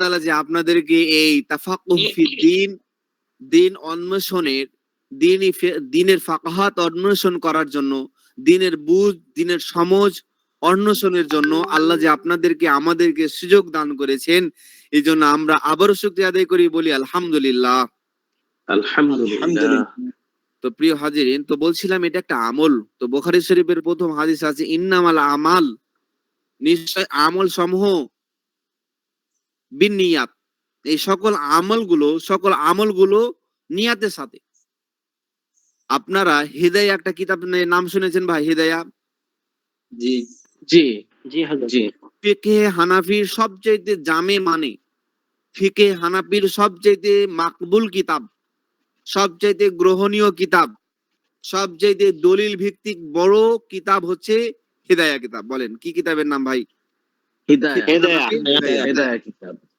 তাআলা যে আপনাদেরকে এই তাফাক্কুহ দিন অন্বেষণের দিনই ফে- দিনের ফাকাহাত অন্বেষণ করার জন্য দিনের বুঝ দিনের সমজ অন্বেষণের জন্য আল্লাহ যে আপনাদেরকে আমাদেরকে সুযোগ দান করেছেন। এই জন্য আমরা আবারও শুকরিয়া আদায় করি বলি আলহামদুলিল্লাহ। আলহামদুলিল্লাহ। তো প্রিয় হাজিরিন তো বলছিলাম এটা একটা আমল। তো বোখারি শরীফের প্রথম হাদিস আছে ইন্নামাল আমাল নিশ্চয় আমল সমূহ বিনিয়াত। এই সকল আমলগুলো সকল আমলগুলো নিয়াতের সাথে। আপনারা হৃদয় একটা কিতাব নাম শুনেছেন ভাই হৃদয়া? জি জি। জি জি। ফিকে হানাফির সবচাইতে জামে মানে ফিকে হানাফির সবচাইতে মাকবুল কিতাব সবচাইতে গ্রহণীয় কিতাব সবচাইতে দলিল ভিত্তিক বড় কিতাব হচ্ছে হিদায়া কিতাব। বলেন কি কিতাবের নাম ভাই?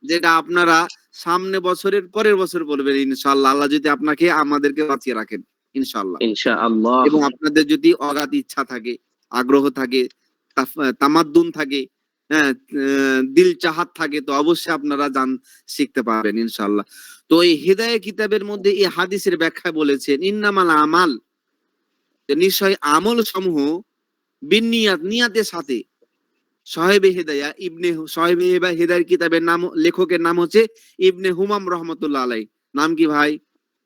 যেটা আপনারা সামনে বছরের পরের বছর বলবেন ইনশাআল্লাহ। আল্লাহ যদি আপনাকে আমাদেরকে বাঁচিয়ে রাখেন ইনশাল্লাহ ইনশাআল্লাহ। এবং আপনাদের যদি অগাধ ইচ্ছা থাকে আগ্রহ থাকে তামাদ্দুন থাকে হ্যাঁ দিল চাহাত থাকে তো অবশ্যই আপনারা জান শিখতে পারবেন ইনশাআল্লাহ। তো এই হৃদয় কিতাবের মধ্যে এই হাদিসের ব্যাখ্যা বলেছেন ইন্নামাল আমাল নিশ্চয় আমল সমূহ বিনিয়াত নিয়াতের সাথে সাহেবে হেদায়া ইবনে সাহেবে হেদায়ের কিতাবের নাম লেখকের নাম হচ্ছে ইবনে হুমাম রহমতুল্লাহ আলাই। নাম কি ভাই?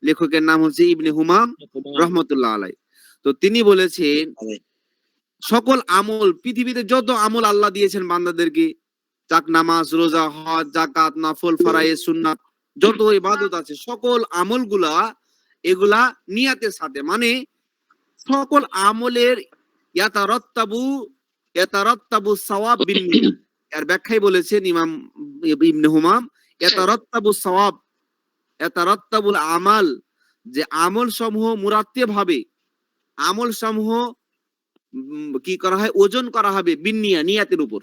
লেখকের নাম হচ্ছে ইবনে হুমাম রহমতুল্লাহ আলাই। তো তিনি বলেছেন সকল আমল পৃথিবীতে যত আমল আল্লাহ দিয়েছেন বান্দাদেরকে যাক নামাজ রোজা হজ জাকাত নফল ফরায়ে সুন্নাত যত ইবাদত আছে সকল আমলগুলা এগুলা নিয়াতের সাথে। মানে সকল আমলের ইয়াতারাত্তাবু ইয়াতারাত্তাবু সওয়াব বিন এর ব্যাখ্যায় বলেছেন ইমাম ইবনে হুমাম ইয়াতারাত্তাবু সওয়াব ইয়াতারাত্তাবুল আমাল যে আমল সমূহ মুরাত্তে ভাবে আমল সমূহ কি করা হয় ওজন করা হবে বিনিয়া নিয়াতের উপর।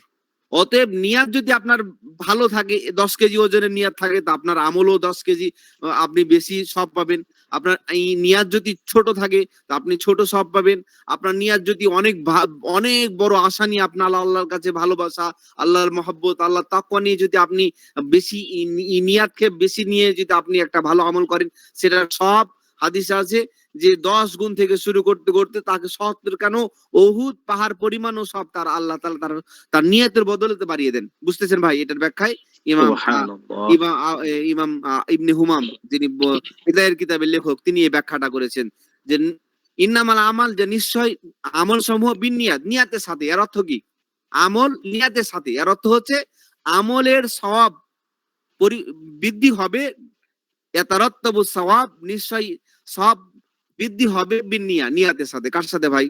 অতএব নিয়াত যদি আপনার ভালো থাকে, দশ কেজি ওজনের নিয়াত থাকে, তা আপনার আমলও দশ কেজি আপনি বেশি সব পাবেন। আপনার এই নিয়াত যদি ছোট থাকে, তা আপনি ছোট সব পাবেন। আপনার নিয়াত যদি অনেক অনেক বড় আশা নিয়ে আপনার আল্লাহ- আল্লাহর কাছে ভালোবাসা, আল্লাহর মহব্বত আল্লাহ তাকওয়া নিয়ে যদি আপনি বেশি নিয়াতকে বেশি নিয়ে যদি আপনি একটা ভালো আমল করেন, সেটা সব হাদিসে আছে যে দশ গুণ থেকে শুরু করতে করতে তাকে সত্তর কেন? অহুদ পাহাড় পরিমাণও সব তার আল্লাহ তালা তার তার নিয়তের বদলেতে বাড়িয়ে দেন। বুঝতেছেন ভাই এটার ব্যাখ্যায়? ইমাম ইমাম ইমাম ইবনে হুমাম যিনি হিদায়ের কিতাবের লেখক তিনি এই ব্যাখ্যাটা করেছেন যে ইন্নামাল আমাল যে নিশ্চয় আমল সমূহ বিনিয়াত নিয়াতের সাথে। এর অর্থ কি? আমল নিয়াতের সাথে। এর অর্থ হচ্ছে আমলের পরি- বৃদ্ধি হবে এতারত্তবু সওয়াব নিশ্চয় সব বৃদ্ধি হবে বিনিয়া নিয়াতের সাথে। কার সাথে ভাই?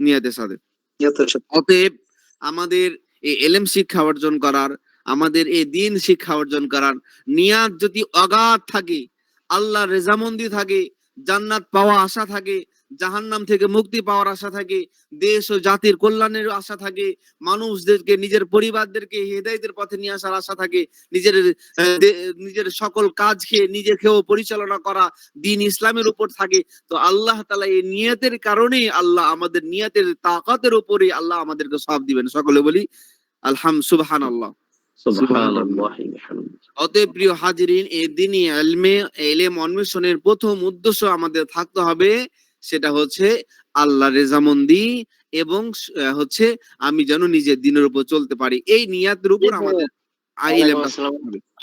নিয়াতের সাথে। অতএব আমাদের এই এলেম শিক্ষা অর্জন করার আমাদের এই দিন শিক্ষা অর্জন করার নিয়াত যদি অগাধ থাকে আল্লাহ রেজামন্দি থাকে জান্নাত পাওয়া আশা থাকে জাহান্নাম থেকে মুক্তি পাওয়ার আশা থাকে দেশ ও জাতির কল্যাণের আশা থাকে মানুষদেরকে নিজের পরিবারদেরকে হেদায়তের পথে নিয়ে আসার আশা থাকে নিজের নিজের সকল কাজকে নিজেকেও পরিচালনা করা দিন ইসলামের উপর থাকে। তো আল্লাহ তালা এই নিয়তের কারণে আল্লাহ আমাদের নিয়তের তাকাতের উপরে আল্লাহ আমাদেরকে সব দিবেন। সকলে বলি আলহাম সুবহান আল্লাহ অতএব প্রিয় হাজিরিন এই দিনই এলমে এলেম অন্বেষণের প্রথম উদ্দেশ্য আমাদের থাকতে হবে সেটা হচ্ছে আল্লাহ রেজামন্দি এবং হচ্ছে আমি যেন নিজের দিনের উপর চলতে পারি এই নিয়াতের উপর আমাদের।